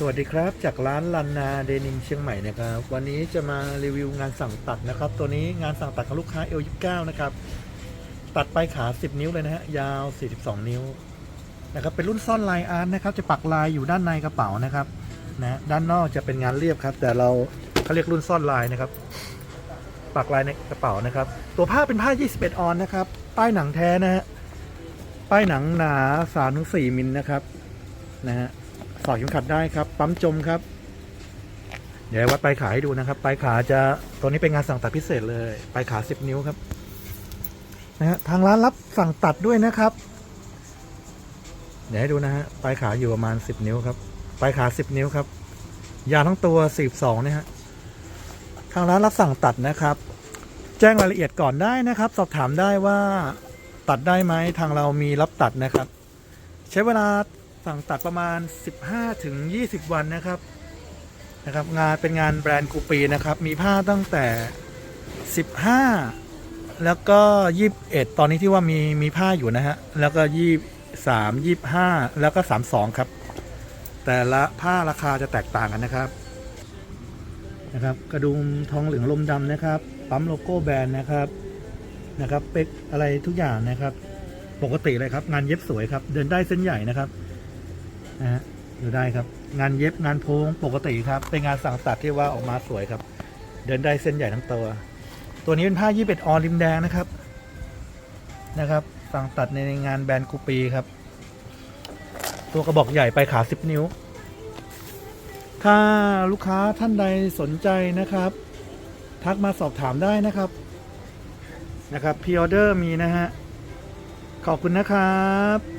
สวัสดีครับจากร้านลันนาเดนิมเชียงใหม่นะครับ วันนี้จะมารีวิวงานสั่งตัดนะครับ ตัวนี้งานสั่งตัดของลูกค้า L29 นะครับ ตัดไปขา 10 นิ้วเลยนะฮะยาว 42 นิ้วนะครับเป็นรุ่นซ่อนลายอาร์ตนะครับ จะปักลายอยู่ด้านในกระเป๋านะครับนะด้านนอกจะเป็นงานเรียบครับ แต่เราเขาเรียกรุ่นซ่อนลายนะครับ ปักลายในกระเป๋านะครับ ตัวผ้าเป็นผ้า 21 ออนนะครับป้ายหนังแท้นะฮะป้ายหนังหนา3-4มิลนะครับนะฮะ สอเข็มขัดได้ครับ ปั๊มจมครับ เดี๋ยววัดปลายขาให้ดูนะครับ ปลายขาจะตัวนี้เป็นงานสั่งตัดพิเศษเลย ปลายขา10นิ้วครับ นะฮะ ทางร้านรับสั่งตัดด้วยนะครับ เดี๋ยวให้ดูนะฮะ ปลายขาอยู่ประมาณ10นิ้วครับ ปลายขา10นิ้วครับ ยาวทั้งตัว42นะฮะ ทางร้านรับสั่งตัดนะครับ แจ้งรายละเอียดก่อนได้นะครับ สอบถามได้ว่าตัดได้ไหม ทางเรามีรับตัดนะครับ ใช้เวลา สั่งตัดประมาณ 15ถึง20 วันนะครับนะครับ งานเป็นงานแบรนด์กูปีนะครับ มีผ้าตั้งแต่ 15 แล้วก็ 21 ตอนนี้ที่ว่ามีมีผ้าอยู่นะฮะ แล้วก็ 23 25 แล้วก็ 32 ครับ แต่ละผ้าราคาจะแตกต่างกันนะครับนะครับ กระดุมทองเหลืองลมดำนะครับ ปั๊มโลโก้แบรนด์นะครับนะครับเป็กอะไรทุกอย่างนะครับ ปกติเลยครับ งานเย็บสวยครับ เดินได้เส้นใหญ่นะครับ นะฮะดูได้ครับ งานเย็บงานโพงปกติครับ เป็นงานสั่งตัดที่ว่าออกมาสวยครับ เดินได้เส้นใหญ่ทั้งตัว ตัวนี้เป็นผ้ายี่เป็ดออริมแดงนะครับนะครับ สั่งตัดในงานแบรนด์กูปีครับ ตัวกระบอกใหญ่ไปขาสิบนิ้ว ถ้าลูกค้าท่านใดสนใจนะครับ ทักมาสอบถามได้นะครับนะครับพ r ออเดอร์มีนะฮะขอบคุณนะครับ